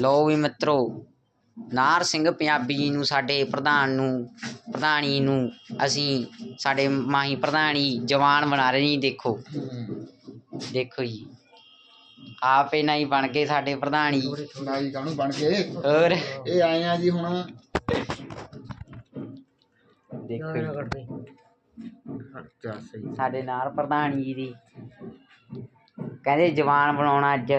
ਲਓ ਵੀ ਮਿੱਤਰੋ ਨਾਰ ਸਿੰਘ ਪੰਜਾਬੀ ਜੀ ਨੂੰ ਸਾਡੇ ਪ੍ਰਧਾਨ ਨੂੰ ਪ੍ਰਧਾਨੀ ਨੂੰ ਅਸੀਂ ਸਾਡੇ ਮਾਹੀ ਪ੍ਰਧਾਨੀ ਜਵਾਨ ਬਣਾ ਰਹੇ ਜੀ ਦੇਖੋ। ਦੇਖੋ ਜੀ ਆਪੇ ਨਹੀਂ ਬਣ ਕੇ ਸਾਡੇ ਪ੍ਰਧਾਨੀ। ਕਾਹਨੂੰ ਬਣ ਹੋਰ? ਇਹ ਆਏ ਆ ਜੀ ਹੁਣ। ਦੇਖੋ ਜੀ। ਅੱਛਾ ਸਹੀ। ਸਾਡੇ ਨਾਲ ਪ੍ਰਧਾਨ ਜੀ ਦੀ। ਕਹਿੰਦੇ ਜਵਾਨ ਬਣਾਉਣਾ ਅੱਜ।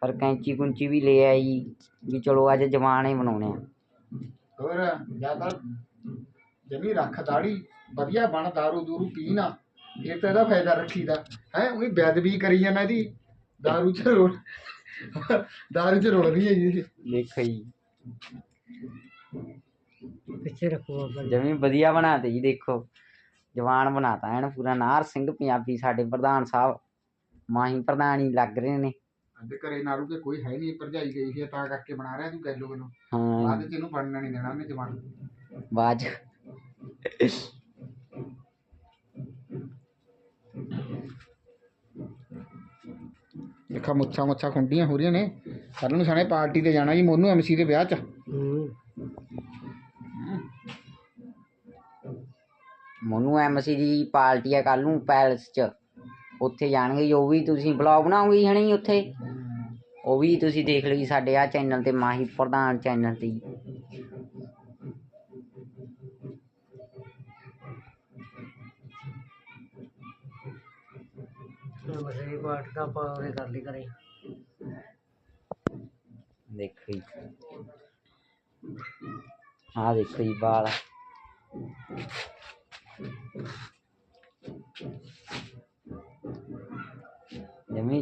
ਪਰ ਕੈਂਚੀ ਕੁੰਚੀ ਵੀ ਲੈ ਆਈ ਵੀ ਚਲੋ ਅੱਜ ਜਵਾਨ ਹੀ ਬਣਾਉਣੇ ਆ। ਹੋਰ ਜ਼ਿਆਦਾ ਜਮੀ ਰੱਖ ਦਾੜੀ ਵਧੀਆ ਬਣ ਦਾਰੂ ਦੂਰੂ ਪੀ ਨਾ ਇਹ ਤਾਂ ਇਹਦਾ ਫਾਇਦਾ ਰੱਖੀਦਾ। ਹੈ ਉਹੀ ਬੇਅਦਬੀ ਕਰੀ ਜਾਂਦਾ ਇਹਦੀ। ਦਾਰੂ ਚ ਰੋਲ ਦਾਰੂ ਚ ਰੋਲ ਰਹੀ ਹੈ ਜੀ। ਦੇਖੋ ਜੀ ਪਿੱਛੇ ਰੱਖੋ ਬਾਬਾ ਜੀ ਜਮੀ ਵਧੀਆ ਬਣਾਤੇ ਜੀ ਦੇਖੋ। ਜਵਾਨ ਬਣਾਤਾ ਐਨ ਪੂਰਾ। ਨਾਰ ਸਿੰਘ ਪੰਜਾਬੀ ਸਾਡੇ ਪ੍ਰਧਾਨ ਸਾਹਿਬ ਮਾਹੀ ਪ੍ਰਧਾਨ ਹੀ ਲੱਗ ਰਹੇ ਨੇ। ਅੱਜ ਘਰੇ ਨਾਰੂ ਕੇ ਕੋਈ ਹੈ ਨਹੀਂ ਭਰਜਾਈ ਗਈ ਸੀ ਤਾਂ ਕਰਕੇ ਬਣਾ ਰਿਹਾ ਤੂੰ ਗੈਲੋ ਨੂੰ ਹਾਂ। ਬਾਅਦ ਚ ਇਹਨੂੰ ਬਣਨਾ ਨਹੀਂ ਦੇਣਾ ਉਹਨੇ ਜਵਾਨ। ਬਾਜ ਦੇਖਾ ਮੁੱਛਾਂ ਮੁੱਛਾਂ ਖੁੰਡੀਆਂ ਹੋ ਰਹੀਆਂ ਨੇ। ਕੱਲ ਨੂੰ ਸਾਨੇ ਪਾਰਟੀ ਤੇ ਜਾਣਾ ਜੀ ਮੋਨੂ ਐਮਸੀ ਦੇ ਵਿਆਹ ਚ। ਹੂੰ ਮੋਨੂ ਐਮਸੀ ਦੀ ਪਾਰਟੀ ਆ ਕੱਲ ਨੂੰ ਪੈਲਸ ਚ। ਉੱਥੇ ਜਾਣਗੇ ਜੀ, ਵੀ ਤੁਸੀਂ ਬਲੌਗ ਬਣਾਓਗੇ ਹਣੀ ਉੱਥੇ? ਉਹ ਵੀ ਤੁਸੀਂ ਦੇਖ ਲਓ ਜੀ ਸਾਡੇ ਆ ਚੈਨਲ ਤੇ ਮਾਹੀ ਪ੍ਰਧਾਨ ਚੈਨਲ ਤੇ ਜੀ। ਮਸਰੀ ਪਾਠ ਦਾ ਆਪਾਂ ਉਹਨੇ ਕਰ ਲਈ ਕਰੇ ਦੇਖੋ ਜੀ। ਆਹ ਦੇਖੋ ਜੀ ਬਾਲ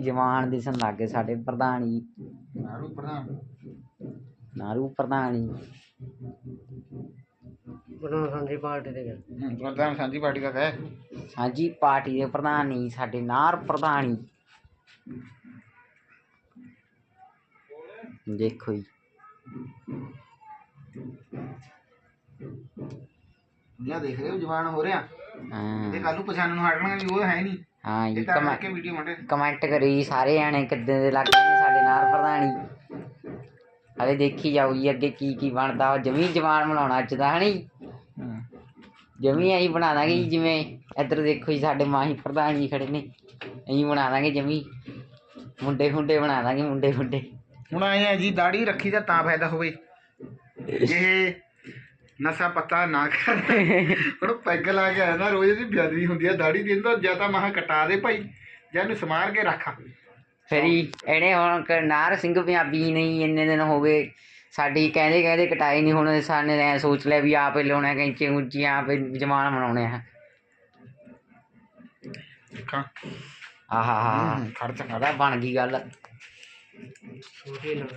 ਜਵਾਨ ਦਿਸਣ ਲੱਗ ਗਏ ਸਾਡੇ ਪ੍ਰਧਾਨ ਨਾਰੂ ਪ੍ਰਧਾਨ। ਨਾਰੂ ਪ੍ਰਧਾਨ ਬਣਾ ਸਾਂਝੀ ਪਾਰਟੀ ਤੇ ਗਏ। ਹੂੰ, ਪ੍ਰਧਾਨ ਸਾਂਝੀ ਪਾਰਟੀ ਦਾ ਕਹੇ ਹਾਂਜੀ ਪਾਰਟੀ ਦੇ ਪ੍ਰਧਾਨ ਸਾਡੇ ਨਾਰ ਪ੍ਰਧਾਨ ਦੇਖੋ ਜੀ। ਦੁਨੀਆ ਦੇਖ ਰਹੇ ਹੋ ਜਵਾਨ ਹੋ ਰਿਹਾ। ਹਾਂ। ਤੇ ਕੱਲ ਨੂੰ ਪਛਾਣਨ ਨੂੰ ਹਟਣਾ ਵੀ ਉਹ ਹੈ ਨਹੀਂ। ਹਾਂ ਜੀ ਇਹ ਤਾਂ ਕਮੈ ਕਰਕੇ ਵੀਡੀਓ ਮੰਡੇ? ਕਮੈਂਟ ਕਰੀ ਜੀ ਸਾਰੇ ਜਾਣੇ ਕਿੱਦਾਂ ਦੇ ਲੱਗਦੇ ਨੇ ਸਾਡੇ ਨਾਲ ਪ੍ਰਧਾਨੀ। ਹਲੇ ਦੇਖੀ ਜਾਊ ਜੀ ਅੱਗੇ ਕੀ ਕੀ ਬਣਦਾ ਜਮੀ ਜਵਾਨ ਬਣਾਉਣਾ ਅੱਜ ਦਾ ਹਣੀ? ਜਮੀ ਅਸੀਂ ਬਣਾ ਦਾਂਗੇ ਜੀ ਜਿਵੇਂ ਇੱਧਰ ਦੇਖੋ ਜੀ ਸਾਡੇ ਮਾਹੀ ਪ੍ਰਧਾਨ ਜੀ ਖੜੇ ਨੇ। ਅਸੀਂ ਬਣਾ ਦਾਂਗੇ ਜਮੀ। ਮੁੰਡੇ ਖੁੰਡੇ ਬਣਾ ਦਾਂਗੇ ਮੁੰਡੇ ਖੁੰਡੇ। ਹੁਣ ਆਏ ਆ ਜੀ ਦਾੜੀ ਰੱਖੀ ਦਾ ਤਾਂ ਫਾਇਦਾ ਹੋਵੇ। ਇਹ ਨਸ਼ਾ ਪੱਤਾ ਨਾ ਕਰ। ਹੁਣ ਪੈਗ ਲਾ ਕੇ ਆਇਆ ਨਾ ਰੋਜ਼ ਦੀ ਬੇਅਦਬੀ ਹੁੰਦੀ ਆ ਦਾੜੀ ਦੀ ਤਾਂ ਜਾਂ ਤਾਂ ਮਹਾ ਕਟਾ ਦੇ ਭਾਈ ਜਾਂ ਇਹਨੂੰ ਸਮਾਰ ਕੇ ਰੱਖ। ਫਿਰ ਇਹਨੇ ਹੁਣ ਕ- ਨਾਰ ਸਿੰਘ ਪੰਜਾਬੀ ਨਹੀਂ ਇੰਨੇ ਦਿਨ ਹੋ ਗਏ ਸਾਡੀ ਕਹਿੰਦੇ ਕਹਿੰਦੇ ਕਟਾਈ ਨਹੀਂ ਹੁਣ ਸਾਨੇ ਐ ਸੋਚ ਲਿਆ ਵੀ ਆਪੇ ਲਾਉਣਾ ਕੈਂਚੇ ਉੱਚੀਆਂ ਆਪੇ ਜਮਾਨ ਬਣਾਉਣੇ ਆ। ਦੇਖਾਂ। ਆਹਾ ਹਾ। ਖਰਚ ਉਹਦਾ ਬਣ ਗਈ ਗੱਲ। ਨਾ।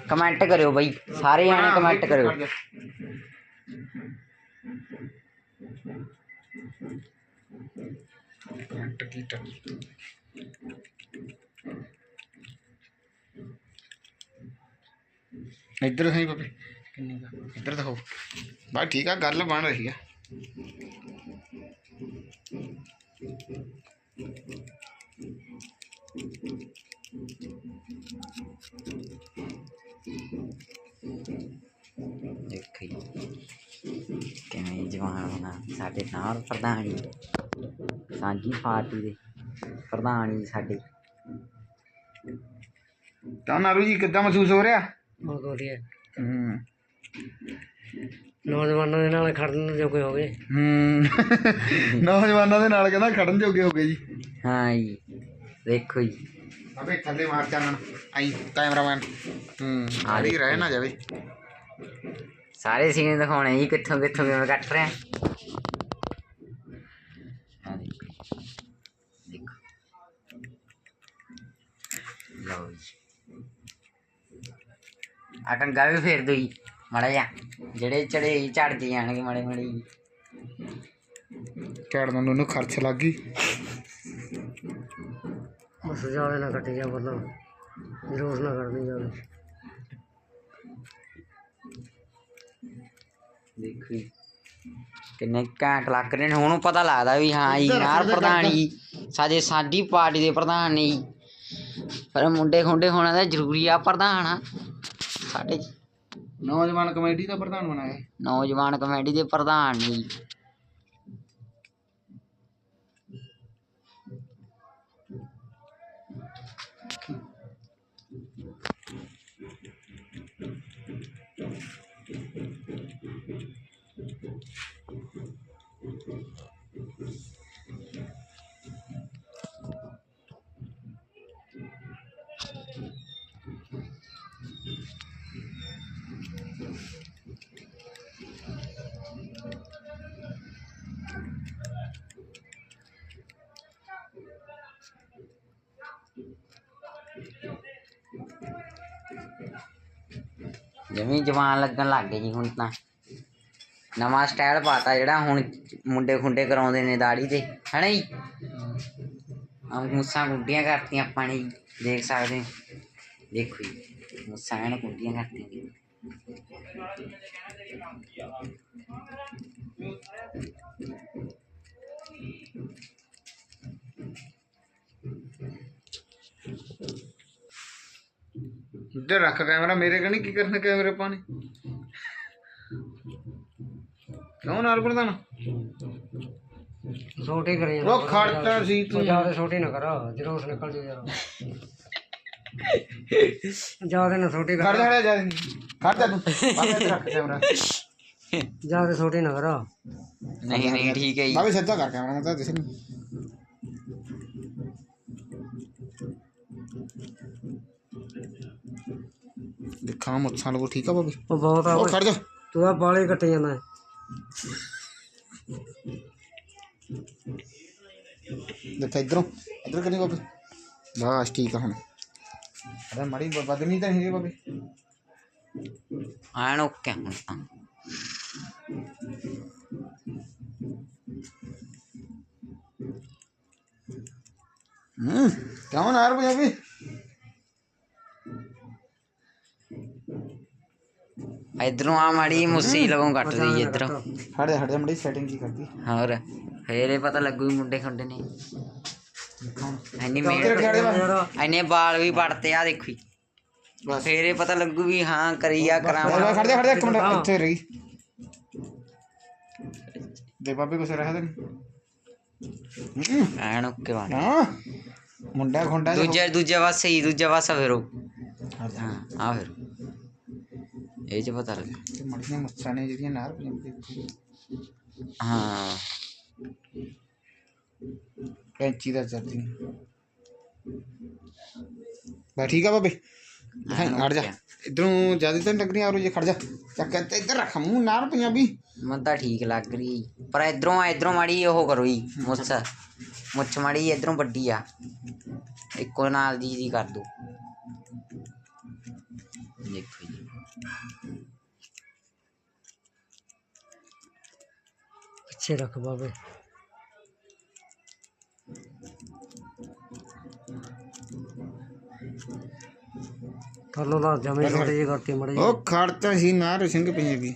ਕਮੈਂਟ ਕਰਿਓ ਬਈ ਸਾਰੇ ਜਾਣੇ ਕਮੈਂਟ ਕਰਿਓ। ਕਮੈਂਟ ਕੀ ਟੱਕ ਇੱਧਰ ਸਹੀ ਬਾਬੇ ਕਿੰਨੀ ਦਾ ਇੱਧਰ ਦਿਖਾਓ ਬਸ ਠੀਕ ਆ ਗੱਲ ਬਣ ਰਹੀ ਆ ਦੇਖੀ ਕਿਵੇਂ ਜਵਾਨ ਬਣਾ ਸਾਡੇ ਨਾਲ ਪ੍ਰਧਾਨ ਜੀ ਸਾਂਝੀ ਪਾਰਟੀ ਦੇ ਪ੍ਰਧਾਨ ਜੀ ਸਾਡੇ। ਤਾਂ ਨਾਰੂ ਜੀ ਕਿੱਦਾਂ ਮਹਿਸੂਸ ਹੋ ਰਿਹਾ? ਬਹੁਤ ਵਧੀਆ। ਹੂੰ। ਨੌਜਵਾਨਾਂ ਦੇ ਨਾਲ ਖੜਨ ਜੋਗੇ ਹੋ ਗਏ। ਹੂੰ। ਨੌਜਵਾਨਾਂ ਦੇ ਨਾਲ ਕਹਿੰਦਾ ਖੜਨ ਜੋਗੇ ਹੋ ਗਏ ਜੀ। ਹਾਂ ਜੀ ਦੇਖੋ ਜੀ। ਅਬੇ ਥੱਲੇ ਮਾਰ ਚਾਨਣ। ਆਈ ਕੈਮਰਾਮੈਨ। ਹੂੰ ਆੜੀ ਰਹਿ ਨਾ ਜਾਵੇ। ਸਾਰੇ ਸੀਨ ਦਿਖਾਉਣੇ ਜੀ ਕਿੱਥੋਂ ਕਿੱਥੋਂ ਕਿਵੇਂ ਕੱਟ ਰਹੇ ਆ। ਲਓ ਜੀ। ਆ ਕੰਗਾ ਵੀ ਫੇਰ ਦੋ ਜੀ ਮੜਾ ਜਾ ਜਿਹੜੇ ਚੜੇ ਝੜਦੇ ਜਾਣਗੇ ਮੜੇ ਮੜੇ ਜੀ। ਝਾੜਨ ਨੂੰ ਉਹਨੂੰ ਖਰਚ ਲੱਗ ਗਈ। ਉਸ ਜਾਲੇ ਨਾ ਕੱਟੀ ਜਾ ਜਰੂਰ ਨਾ ਕਰਨੀ ਜਾਵੇ ਦੇਖੋ ਜੀ। ਕਿੰਨੇ ਘੈਂਟ ਲੱਗ ਰਹੇ ਨੇ ਹੁਣ ਪਤਾ ਲੱਗਦਾ ਵੀ ਹਾਂ ਜੀ ਨਾਰ ਪ੍ਰਧਾਨ ਜੀ ਸਾਡੇ ਸਾਡੀ ਪਾਰਟੀ ਦੇ ਪ੍ਰਧਾਨ ਨੇ ਜੀ। ਪਰ ਮੁੰਡੇ ਖੁੰਡੇ ਹੋਣਾ ਤਾਂ ਜ਼ਰੂਰੀ ਆ ਪ੍ਰਧਾਨ ਆ। ਸਾਡੇ ਨੌਜਵਾਨ ਕਮੇਟੀ ਦਾ ਪ੍ਰਧਾਨ ਬਣਾਇਆ। ਨੌਜਵਾਨ ਕਮੇਟੀ ਦੇ ਪ੍ਰਧਾਨ ਨੇ ਜੀ। ਜਮੀ ਜਵਾਨ ਲੱਗਣ ਲੱਗ ਗਏ ਜੀ ਹੁਣ ਤਾਂ। ਨਵਾਂ ਸਟਾਈਲ ਪਾਤਾ ਜਿਹੜਾ ਹੁਣ ਮੁੰਡੇ ਖੁੰਡੇ ਕਰਾਉਂਦੇ ਨੇ ਦਾੜੀ ਤੇ ਹਨਾ ਜੀ? ਆ ਮੁੱਸਾਂ ਗੁੱਡੀਆਂ ਕਰਤੀਆਂ ਆਪਾਂ ਨੇ ਜੀ, ਦੇਖ ਸਕਦੇ ਹੋ। ਦੇਖੋ ਜੀ ਮੁੱਸਾਂ ਐਨ ਗੁੱਡੀਆਂ ਕਰਤੀਆਂ ਜੀ। ਇੱਧਰ ਰੱਖ ਕੈਮਰਾ ਮੇਰੇ ਕਣੀ ਕੀ ਕਰਨਾ ਕੈਮਰੇ ਪਾਣੇ ਕਿਉਂ ਨਾਲ ਪ੍ਰਧਾਨ ਛੋਟੀ ਕਰੀ ਉਹ ਖੜਤਾ ਸੀ ਤੂੰ। ਜ਼ਿਆਦਾ ਛੋਟੀ ਨਾ ਕਰੋ ਜਲੂਸ ਨਿਕਲ ਜੂ ਯਾਰ। ਜ਼ਿਆਦਾ ਨਾ ਛੋਟੀ ਖੜ ਕਰੋ। ਜਾ ਖੜ ਜਾ ਖੜ ਜਾ ਤੂੰ। ਬਾਬੇ ਇੱਧਰ ਰੱਖ ਕੈਮਰਾ। ਜ਼ਿਆਦਾ ਛੋਟੀ ਨਾ ਕਰੋ। ਨਹੀਂ ਨਹੀਂ ਠੀਕ ਹੈ ਜੀ। ਬਾਬੇ ਸਿੱਧਾ ਕਰ ਕੈਮਰਾ ਮੈਂ ਤਾਂ ਦਿਸ ਨਹੀਂ। ਦੇਖਾਂ ਮੁੱਛਾਂ ਲਗੋ ਠੀਕ ਆ ਬਾਬੇ ਉਹ ਬਹੁਤ ਆ ਉਹ ਓਏ। ਖੜ ਜਾ ਤੂੰ ਆ ਬਾਲੇ ਕੱਟੇ ਜਾਂਦਾ ਹੈ। ਦੇਖਾ ਇਧਰੋਂ ਇਧਰ ਕਰੀ ਬਾਬੇ ਬਸ ਠੀਕ ਆ ਹੁਣ ਅਰੇ ਮੜੀ ਬਦਨੀ ਤਾਂ ਨਹੀਂ ਬਾਬੇ ਐਨ ਓਕੇ ਹੁਣ ਤਾਂ ਹੂੰ ਕਿਉਂ ਨਾਰ ਪੰਜਾਬੀ ਇਧਰੋਂ ਆ ਮਾੜੀ ਮੁੱਸੀ ਲਗੋਂ ਕੱਟ ਦੀ ਇਧਰੋਂ। ਹਟ ਜਾ ਹਟ ਜਾ ਮੜੀ ਸੈਟਿੰਗ ਕੀ ਕਰਦੀ? ਹੋਰ ਫੇਰ ਇਹ ਪਤਾ ਲੱਗੂ ਵੀ ਮੁੰਡੇ ਖੁੰਡੇ ਨੇ। ਐਨੀ ਯਾਰ ਐਨੇ ਬਾਲ ਵੀ ਪੜਤੇ ਆ ਦੇਖੀ। ਬਸ। ਫੇਰ ਇਹ ਪਤਾ ਲੱਗੂ ਵੀ ਹਾਂ ਕਰੀਆ ਕਰਾਵਾਂ। ਖੜ ਜਾ ਖੜ ਜਾ ਇੱਕ ਮਿੰਟ ਇੱਥੇ ਰਹੀ। ਦੇ ਬਾਬੇ ਕੁਛ ਰਹਿ ਦੇ ਹੂੰ। ਐਨ ਓਕੇ ਬਣ। ਹਾਂ। ਮੁੰਡਾ ਖੁੰਡਾ ਦੂਜੇ ਦੂਜੇ ਪਾਸੇ ਹੀ ਦੂਜੇ ਪਾਸੇ ਫੇਰੋ। ਹਾਂ ਆ ਫਿਰ। ਇਹ ਚ ਪਤਾ ਲੱਗ। ਤੇ ਮੜੀਆਂ ਮੁੱਛਾਂ ਨੇ ਜਿਹੜੀਆਂ ਨਾਰ ਪੰਜਾਬੀ ਹਾਂ। ਕੈਂਚੀ ਦਾ ਚੱਲਦੀ ਬਾ ਠੀਕ ਆ ਬਾਬੇ ਹਟ ਜਾ। ਇਧਰੋਂ ਜ਼ਿਆਦਾ ਤਾਂ ਲੱਗਣੀ ਆ ਰੋ ਜੇ ਖੜ ਜਾ। ਚੱਕ ਤੇ ਇੱਧਰ ਰੱਖ ਮੂੰਹ ਨਾਰ ਪੰਜਾਬੀ ਮਨ ਤਾਂ ਠੀਕ ਲੱਗ ਰਹੀ। ਪਰ ਇਧਰੋਂ ਇਧਰੋਂ ਮਾੜੀ ਉਹ ਕਰੋ ਜੀ ਮੁੱਛ। ਮੁੱਛ ਮਾੜੀ ਇਧਰੋਂ ਵੱਡੀ ਆ। ਇੱਕੋ ਨਾਲ ਦੀ ਦੀ ਕਰ ਦੋ। ਰੱਖ ਬਾਬੇ ਥੱਲੋਂ ਦਾ ਜਮੇ ਛੋਟੀ ਜਿਹੀ ਕਰਤੀ ਮੜੀ ਉਹ ਖੜਤਾ ਸੀ ਨਾਰ ਸਿੰਘ ਪੰਜਾਬੀ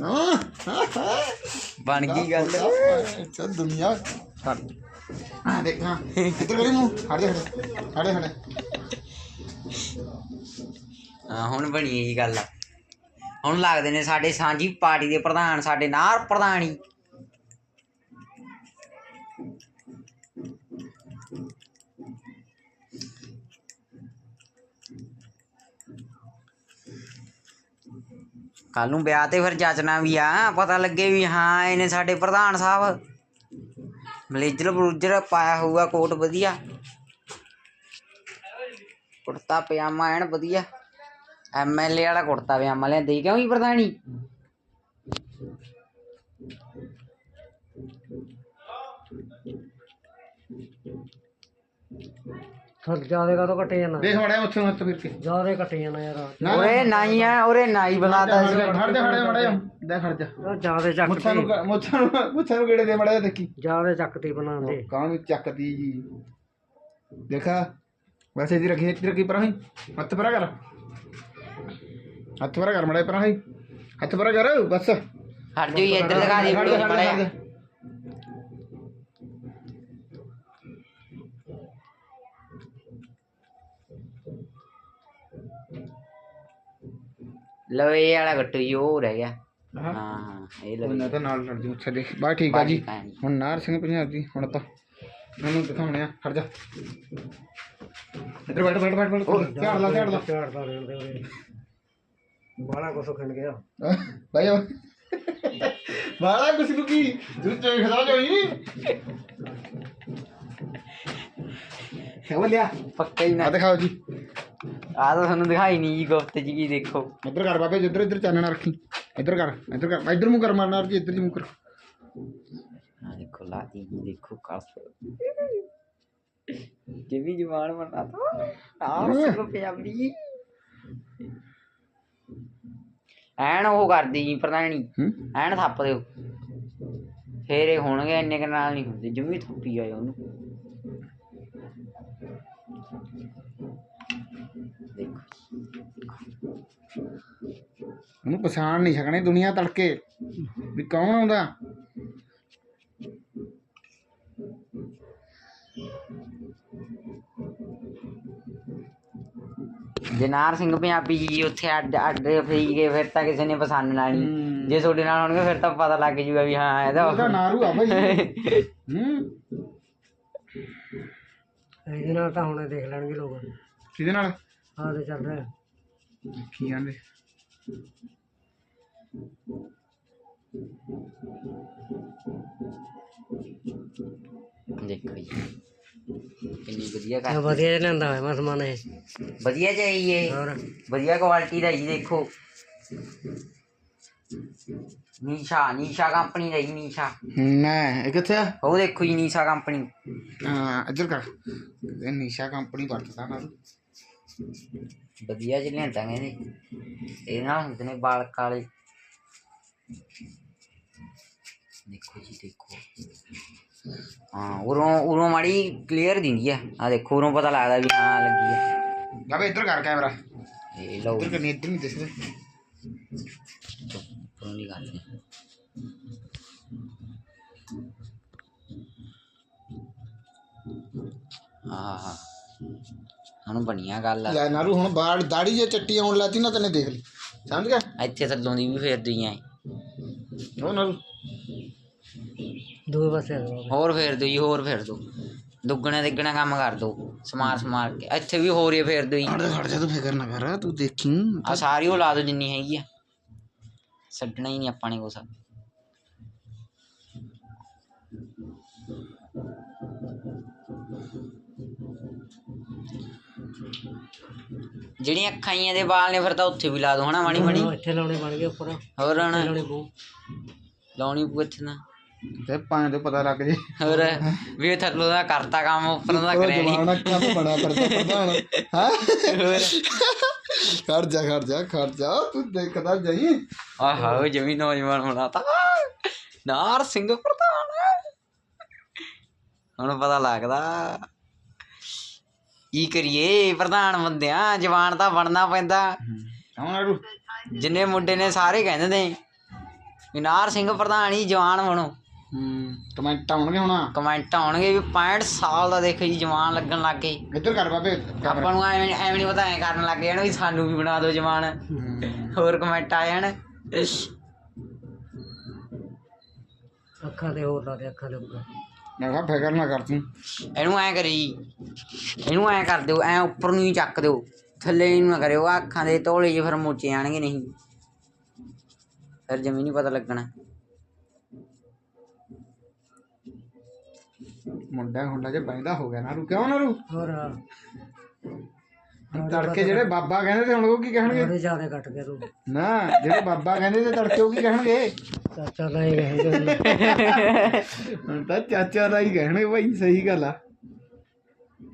ਹਾਂ ਬਣ ਗਈ ਗੱਲ ਚੱਲ ਦੁਨੀਆ ਛੱਡ ਆ ਦੇਖਾਂ ਇੱਧਰ ਕਰੀ ਜਾ ਹਟ ਜਾ ਹਟ ਜਾ ਹਾਂ ਹੁਣ ਬਣੀ ਇਹ ਗੱਲ ਹੁਣ ਲੱਗਦੇ ਨੇ ਸਾਡੇ ਸਾਂਝੀ ਪਾਰਟੀ ਦੇ ਪ੍ਰਧਾਨ, ਸਾਡੇ ਨਾਰ ਪ੍ਰਧਾਨੀ। ਕੱਲ ਨੂੰ ਵਿਆਹ ਤੇ ਫਿਰ ਜਾਚਣਾ ਵੀ ਆ, ਪਤਾ ਲੱਗੇ ਵੀ ਹਾਂ, ਇਹਨੇ ਸਾਡੇ ਪ੍ਰਧਾਨ ਸਾਹਿਬ ਬਲੇਜਰ ਬਲੂਜਰ ਪਾਇਆ ਹੋਊਗਾ, ਕੋਟ ਵਧੀਆ। ਕੁੜਤਾ, ਪਜਾਮਾ ਐਨ ਵਧੀਆ। ਐਮਐਲਏ ਵਾਲਾ ਕੁੜਤਾ ਪਜਾਮਾ ਲਿਆਂਦੇ ਕਿਉਂ ਹੀ ਪ੍ਰਧਾਨੀ ਥੱਲ ਜ਼ਿਆਦਾ ਕਾ ਕੱਟੇ ਜਾਂਦਾ ਦੇਖ ਮੜਿਆ ਉੱਥੇ ਹੱਥ ਫਿਰ ਕੇ ਜ਼ਿਆਦਾ ਕੱਟੇ ਜਾਂਦਾ ਯਾਰ ਨਾ ਓਏ ਨਾਈ ਆ ਓਰੇ ਨਾਈ ਬੁਲਾਤਾ ਸੀ ਹਟ ਜਾ ਹਟ ਜਾ ਮੜਿਆ ਦੇ ਖੜ ਜਾ ਉਹ ਜ਼ਿਆਦਾ ਚੱਕਤੀ ਮੁੱਛਾਂ ਨੂੰ ਕ- ਮੁੱਛਾਂ ਨੂੰ ਮੁੱਛਾਂ ਨੂੰ ਕਿਹੜੇ ਦੇ ਮੜਿਆ ਦੇਖੀ ਜ਼ਿਆਦਾ ਚੱਕਤੀ ਬਣਾਉਂਦੇ ਕਾਹਨੂੰ ਚੱਕਦੀ ਜੀ ਦੇਖਾ ਵੈਸੇ ਜੀ ਰੱਖੀ ਇੱਥੇ ਰੱਖੀ ਪਰਾਂ ਹੀ ਹੱਥ ਪਰਾਂ ਕਰ ಹತ್ತು ಬರ ಗರ್ ಮಾಡಾಯ್ ಪರ ಹೈ ಹತ್ತು ಬರ ಗರ್ ಬಸ್ ಹರ್ಜು ಎದ್ರ ಲಗಾ दी ಬಿಡು ಮಳೆ ਲਵੇ ਵਾਲਾ ਘਟੂ ਯੋ ਰਹਿ ਗਿਆ। ਹਾਂ। ਇਹ ਲਵੇ। ਉਹਨਾਂ ਦਾ ਨਾਲ ਲੜ ਜੂ ਛੱਡੇ ਬਾ ਠੀਕ ਆ ਜੀ। ਹੁਣ ਨਾਰ ਸਿੰਘ ਪੰਜਾਬ ਜੀ ਹੁਣ ਤਾਂ ਮੈਨੂੰ ਦਿਖਾਉਣੇ ਆ। ਖੜ ਜਾ। ਇੱਧਰ ਬੈਠ ਬੈਠ ਬੈਠ ਬੈਠ। ਝਾੜ ਲਾ ਝਾੜ ਲਾ। ਝਾੜ ਲਾ ਬਾਲਾ ਕੁਛ ਖੰਡ ਗਿਆ। ਭਾਈ ਆ ਬਾਲਾ ਕੁਛ ਨੂੰ ਕੀ ਤੂੰ ਦੇਖਦਾ ਜੋਈ ਖਵਾ ਲਿਆ। ਹੀ ਨਾ। ਆ ਦਿਖਾਓ ਜੀ। ਆ ਤਾਂ ਤੁਹਾਨੂੰ ਦਿਖਾਈ ਨਹੀਂ ਜੀ ਗੁਫਤ ਜੀ ਕੀ ਦੇਖੋ। ਇੱਧਰ ਕਰ ਬਾਬੇ ਜਿੱਧਰ ਇੱਧਰ ਚਾਨਣਾ ਰੱਖੀ। ਇੱਧਰ ਕਰ ਇੱਧਰ ਕਰ। ਇੱਧਰ ਮੂੰਹ ਕਰ ਮਾਰਨਾ ਜੀ ਇੱਧਰ ਜੀ ਮੂੰਹ ਕਰ। ਆ ਦੇਖੋ ਲਾਤੀ ਜੀ ਦੇਖੋ ਕਸ ਜਿਵੇਂ ਜਵਾਨ ਬਣਾ ਤਾ। ਆ ਸਭ ਪੰਜਾਬੀ। ਐਨ ਉਹ ਕਰਦੀ ਜੀ ਪ੍ਰਧਾਨੀ ਹੂੰ। ਐਨ ਥੱਪ ਦਿਓ। ਫੇਰ ਇਹ ਹੋਣਗੇ ਇੰਨੇ ਕੁ ਨਾਲ ਨਹੀਂ ਹੁੰਦੇ ਜਮੀ ਥੱਪੀ ਆਏ ਉਹਨੂੰ। ਦੇਖੋ ਉਹਨੂੰ ਪਛਾਣ ਨਹੀਂ ਸਕਣੇ ਦੁਨੀਆ ਤੜਕੇ। ਵੀ ਕੌਣ ਆਉਂਦਾ? ਜਨਾਰ ਸਿੰਘ ਪੰਜਾਬੀ ਜੀ ਉੱਥੇ ਅੱਡ ਅੱਡ ਫਰੀ ਗਏ ਫਿਰ ਤਾਂ ਕਿਸੇ ਨੇ ਪਛਾਣਨਾ ਨਹੀਂ ਜੇ ਤੁਹਾਡੇ ਨਾਲ ਹੋਣਗੇ ਫਿਰ ਤਾਂ ਪਤਾ ਲੱਗ ਜੂਗਾ ਵੀ ਹਾਂ ਉਹਦਾ ਇਹਦਾ ਨਾਰੂ ਆ ਭਾਈ ਹੂੰ। ਇਹਦੇ ਨਾਲ ਤਾਂ ਹੁਣੇ ਦੇਖ ਲੈਣਗੇ ਲੋਕ। ਕਿਹਦੇ ਨਾਲ? ਆਹ ਤੇ ਚੱਲ ਰਿਹਾ। ਕੀ ਕਹਿੰਦੇ ਦੇਖੋ ਜੀ। ਕਿੰਨੀ ਵਧੀਆ ਇਹ ਕਰ ਵਧੀਆ ਜਿਹਾ ਲਿਆਂਦਾ ਹੋਇਆ ਮੈਂ ਸਮਾਨ ਇਹ। ਵਧੀਆ ਚਾਹੀਏ ਹੋਰ? ਵਧੀਆ ਕੁਆਲਿਟੀ ਦਾ ਜੀ ਦੇਖੋ। ਨੀਸ਼ਾ ਨੀਸ਼ਾ ਕੰਪਨੀ ਦਾ ਜੀ ਨੀਸ਼ਾ। ਨਾ ਇਹ ਕਿੱਥੇ ਆ? ਉਹ ਦੇਖੋ ਜੀ ਨੀਸ਼ਾ ਕੰਪਨੀ ਹਾਂ ਇੱਧਰ ਕਰ। ਇਹ ਨਿਸ਼ਾ ਕੰਪਨੀ ਵਰਤਦਾ ਨਾ ਵਧੀਆ ਜਿਹੇ ਲਿਆਂਦਾ ਕਹਿੰਦੇ ਇਹ ਨਾਲ ਹੁੰਦੇ ਨੇ ਵਾਲ। ਕਾਲੇ ਦੇਖੋ ਜੀ ਦੇਖੋ। ਹਾਂ ਉਰੋਂ ਉਰੋਂ ਮਾੜੀ ਕਲੀਅਰ ਦਿੰਦੀ ਆ। ਆ ਦੇਖੋ ਉਰੋਂ ਪਤਾ ਲੱਗਦਾ ਵੀ ਹਾਂ ਲੱਗੀ ਆ। ਬਾਬੇ ਇੱਧਰ ਕਰ ਕੈਮਰਾ ਇਹ ਲਓ ਇੱਧਰ ਕਰਨੀ ਇੱਧਰ ਨਹੀਂ ਦਿਸਦਾ। ਉਰੋਂ ਦੀ ਗੱਲ ਹਾਂ ਹਾਂ ਹੁਣ ਬਣੀਆਂ ਗੱਲ ਲੈ ਨਾਰੂ ਹੁਣ ਬਾੜ ਦਾੜੀ ਜੇ ਚੱਟੀ ਆਉਣ ਲੱਗੀ ਨਾ ਤੈਨੇ ਦੇਖ ਲਈ। ਸਮਝ ਗਿਆ? ਇੱਥੇ ਥੱਲੋਂ ਦੀ ਵੀ ਫੇਰਦੀਆਂ ਏ ਉਹ ਨਾਰੂ ਦੂਏ ਪਾਸੇ ਆ ਜਾਓ। ਹੋਰ ਫੇਰ ਦਿਓ ਜੀ ਹੋਰ ਫੇਰ ਦਿਓ ਦੁੱਗਣਾ ਤਿੱਗਣਾ ਕੰਮ ਕਰ ਦਿਓ ਸਮਾਰ ਸਮਾਰ ਕੇ। ਇੱਥੇ ਵੀ ਹੋਰ ਹੀ ਫੇਰ ਦਿਓ ਜੀ ਖੜ ਜਾ ਖੜ ਜਾ ਤੂੰ ਫਿਕਰ ਨਾ ਕਰ ਤੂੰ ਦੇਖੀ। ਆ ਸਾਰੀ ਉਹ ਲਾ ਦਿਓ ਜਿੰਨੀ ਹੈਗੀ ਆ। ਛੱਡਣਾ ਹੀ ਨਹੀਂ ਆਪਾਂ ਨੇ ਕੁਛ। ਜਿਹੜੀਆਂ ਅੱਖਾਂ ਦੇ ਵਾਲ ਨੇ ਫਿਰ ਤਾਂ ਉੱਥੇ ਵੀ ਲਾ ਦੋ ਹਨਾ ਮਾੜੀ ਮਾੜੀ ਇੱਥੇ ਲਾਉਣੇ ਬਣ ਗਏ ਉੱਪਰ। ਹੋਰ ਹਣਾ ਲਾਉਣੇ ਪਊ। ਲਾਉਣੀ ਪਊ ਇੱਥੇ ਨਾ ਤੇ ਪਾਣੀ ਤੋਂ ਪਤਾ ਲੱਗ ਜੇ। ਹੋਰ ਵੀ ਇਹ ਥੱਲੋਂ ਦਾ ਕਰਤਾ ਕੰਮ ਉੱਪਰੋਂ ਦਾ ਕਰਿਆ ਨਹੀਂ ਜਵਾਨ ਅੱਖਾਂ ਤੋਂ ਬੜਾ ਕਰਦਾ ਪ੍ਰਧਾਨ। ਹਾਂ? ਖੜ ਜਾ ਖੜ ਜਾ ਖੜ ਜਾ। ਤੂੰ ਦੇਖਦਾ ਜਾਈ। ਆਹਾ ਜਮੀ ਨੌਜਵਾਨ ਬਣਾਤਾ। ਨਾਰ ਸਿੰਘ ਪ੍ਰਧਾਨ। ਹੁਣ ਪਤਾ ਲੱਗਦਾ। ਕੀ ਕਰੀਏ? ਪ੍ਰਧਾਨ ਬੰਦਿਆਂ ਜਵਾਨ ਤਾਂ ਬਣਨਾ ਪੈਂਦਾ। ਜਿੰਨੇ ਮੁੰਡੇ ਨੇ ਸਾਰੇ ਕਹਿੰਦੇ ਨੇ ਨਾਰ ਸਿੰਘ ਪ੍ਰਧਾਨ ਹੀ ਜਵਾਨ ਬਣੋ। ਹੂੰ ਕਮੈਂਟ ਆਉਣਗੇ ਹੁਣ? ਕਮੈਂਟ ਆਉਣਗੇ ਵੀ 65 ਸਾਲ ਦਾ ਦੇਖੋ ਜੀ ਜਵਾਨ ਲੱਗਣ ਲੱਗ ਗਏ ਇੱਧਰ ਕਰ ਬਾਬੇ ਆਪਾਂ ਨੂੰ ਐਵੇਂ ਐਵੇਂ ਨਹੀਂ ਪਤਾ ਐ ਕਰਨ ਲੱਗ ਜਾਣ ਵੀ ਸਾਨੂੰ ਵੀ ਬਣਾ ਦਿਓ ਜਵਾਨ। ਹੋਰ ਕਮੈਂਟ ਆ ਜਾਣ। ਅੱਖਾਂ ਤੇ ਹੋਰ ਲਾ ਦੇ ਅੱਖਾਂ ਦੇ ਉੱਪਰ। ਮੈਂ ਕਿਹਾ ਫਿਕਰ ਨਾ ਕਰ ਤੂੰ। ਇਹਨੂੰ ਐ ਕਰੀ ਇਹਨੂੰ ਐ ਕਰ ਦਿਓ ਐ ਉੱਪਰ ਨੂੰ ਹੀ ਚੱਕ ਦਿਓ। ਥੱਲੇ ਇਹਨੂੰ ਨਾ ਕਰਿਓ ਅੱਖਾਂ ਦੇ ਤੋਲੇ ਜੇ ਫਿਰ ਮੋਚੇ ਆਣਗੇ ਨਹੀਂ। ਫਿਰ ਜਮੀ ਨਹੀਂ ਪਤਾ ਲੱਗਣਾ। ਮੁੰਡਾ ਹੁੰਦਾ ਜੇ ਬੈਂਦਾ ਹੋ ਗਿਆ ਨਾਰੂ। ਕਿਉਂ ਨਾਰੂ? ਹੋਰ। ਤੜਕੇ ਜਿਹੜੇ ਬਾਬਾ ਕਹਿੰਦੇ ਤੇ ਹੁਣ ਉਹ ਕੀ ਕਹਿਣਗੇ? ਬੜੇ ਜ਼ਿਆਦਾ ਕੱਟ ਗਿਆ ਤੂੰ ਨਾ ਜਿਹੜੇ ਬਾਬਾ ਕਹਿੰਦੇ ਤੇ ਤੜਕੇ ਉਹ ਕੀ ਕਹਿਣਗੇ? ਚਾਚਾ ਦਾ ਹੀ ਕਹਿੰਦੇ ਹੁਣ ਤਾਂ ਚਾਚਾ ਦਾ ਹੀ ਕਹਿਣਗੇ ਭਾਈ ਸਹੀ ਗੱਲ ਆ।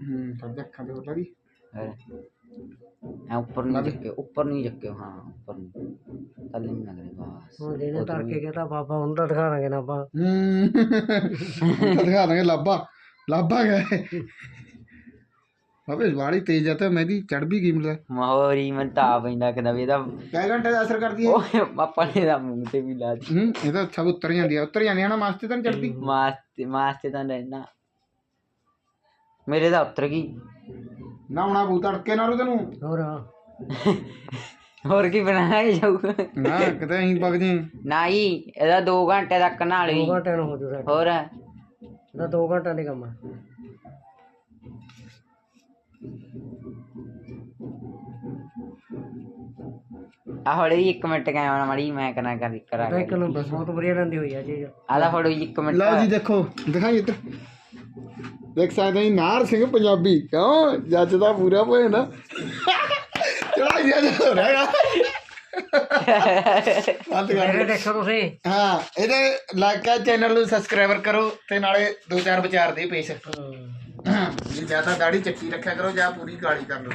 ਹੂੰ ਪਰ ਅੱਖਾਂ ਤੇ ਹੋਰ ਲੱਗੀ ਐ ਉੱਪਰ ਨੂੰ ਚੱਕਿਓ ਉੱਪਰ ਨੂੰ ਚੱਕਿਓ ਹਾਂ ਉੱਪਰ ਨੂੰ। ਥੱਲੇ ਨੂੰ ਨਾ ਕਰੇ ਬਸ। ਹੁਣ ਜਿਹਨੇ ਤੜਕੇ ਕਹਿੰਦਾ ਬਾਬਾ ਹੁਣ ਤਾਂ ਦਿਖਾਣਾਂਗੇ ਨਾ ਆਪਾਂ। ਹੂੰ। ਦਿਖਾ ਦਾਂਗੇ ਲਾਬਾ ਲਾਬਾ ਗਏ ਬਾਬੇ ਵਾਲੀ ਤੇਜ਼ ਆ ਤੇ ਮਹਿੰਦੀ ਚੜ ਵੀ ਗਈ ਮਿਲਦਾ ਮਹੋਰੀ ਮੈਂ ਤਾਂ ਆਪ ਇੰਦਾ ਕਹਿੰਦਾ ਵੀ ਇਹਦਾ ਕੈ ਘੰਟੇ ਦਾ ਅਸਰ ਕਰਦੀ ਹੈ? ਉਹ ਪਾਪਾ ਨੇ ਦਾ ਮੂੰਹ ਤੇ ਵੀ ਲਾ ਦੀ ਹੂੰ ਇਹ ਤਾਂ ਸਭ ਉੱਤਰ ਜਾਂਦੀ ਆ। ਉੱਤਰ ਜਾਂਦੀ ਆ ਨਾ ਮਾਸਤੇ ਤਾਂ ਨੀ ਚੜਦੀ ਮਾਸ ਤੇ ਮਾਸ ਤੇ ਤਾਂ ਰਹਿਣਾ ਮੇਰੇ ਤਾਂ ਉਤਰ ਗਈ। ਨਾ ਹੁਣਾ ਬੂ ਤੜਕੇ ਨਾਰੂ ਤੈਨੂੰ। ਹੋਰ। ਹੋਰ ਕੀ ਬਣਾਇਆ ਜਾਊਗਾ ਨਾ ਕਿਤੇ ਅਸੀਂ ਵਗ ਜੀ ਨਾ ਹੀ ਇਹਦਾ 2 ਘੰਟੇ ਤੱਕ ਨਾਲ ਦੋ ਵੀ ਘੰਟੇ ਨੂੰ ਹੋ ਜੂ ਸਾਡਾ। ਹੋਰ? ਇਹਦਾ ਦੋ ਘੰਟੇ ਦੇ ਕੰਮ ਆ। ਆ ਹੌਲੀ ਇੱਕ ਮਿੰਟ ਕੈਮਰਾ ਮੜੀ ਮੈਂ ਕਰਾਂ ਕਰ ਕਰਾ ਤਾਂ ਇੱਕ ਨੂੰ ਬਹੁਤ ਵਧੀਆ ਰਹਿੰਦੀ ਹੋਈ ਆ ਚੀਜ਼। ਆਦਾ ਫੜੋ ਜੀ ਇੱਕ ਮਿੰਟ। ਲਓ ਜੀ ਦੇਖੋ ਦਿਖਾਈ ਇੱਧਰ। ਦੇਖ ਸਕਦੇ ਹਾਂ ਨਾਰ ਸਿੰਘ ਪੰਜਾਬੀ। ਕਿਉਂ? ਜੱਜ ਦਾ ਪੂਰਾ ਹੋਇਆ ਨਾ। ਚੜਾ ਜਿਆ ਹੋ ਰਿਹਾ ਬੰਦ ਕਰ ਦੇਖੋ ਤੁਸੀਂ। ਹਾਂ ਇਹਦੇ ਲਾਈਕ ਆ ਚੈਨਲ ਨੂੰ ਸਬਸਕ੍ਰਾਈਬਰ ਕਰੋ ਤੇ ਨਾਲੇ ਦੋ ਚਾਰ ਵਿਚਾਰ ਦੇ ਪੇਸ਼। ਜੇ ਜ਼ਿਆਦਾ ਦਾੜੀ ਚੱਕੀ ਰੱਖਿਆ ਕਰੋ ਜਾਂ ਪੂਰੀ ਕਾਲੀ ਕਰ ਲਓ।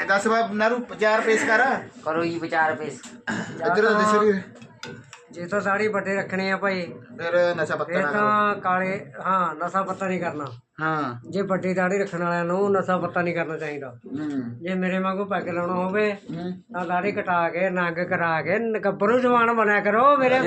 ਇਹ ਦੱਸ ਬਾ ਨਾਰੂ ਵਿਚਾਰ ਪੇਸ਼ ਕਰ। ਕਰੋ ਜੀ ਵਿਚਾਰ ਪੇਸ। ਇੱਧਰ ਦੇ ਸਰੀਰ ਜੇ ਤਾਂ ਦਾੜੀ ਵੱਡੇ ਰੱਖਣੇ ਆ ਭਾਈ ਫਿਰ ਨਸ਼ਾ ਪੱਤਾ ਇਹ ਨਾ ਕਰੋ। ਤਾਂ ਕਾਲੇ ਹਾਂ ਨਸ਼ਾ ਪੱਤਾ ਨਹੀਂ ਕਰਨਾ। ਹਾਂ। ਜੇ ਵੱਡੀ ਦਾੜੀ ਰੱਖਣ ਵਾਲਿਆਂ ਨੂੰ ਨਸ਼ਾ ਪੱਤਾ ਨਹੀਂ ਕਰਨਾ ਚਾਹੀਦਾ। ਹੂੰ। ਜੇ ਮੇਰੇ ਵਾਂਗੂ ਪੈਗ ਲਾਉਣਾ ਹੋਵੇ ਹੂੰ। ਤਾਂ ਦਾੜੀ ਕਟਾ ਕੇ ਨੰਗ ਕਰਾ ਕੇ ਗੱਭਰੂ ਜਵਾਨ ਬਣਿਆ ਕਰੋ ਮੇਰੇ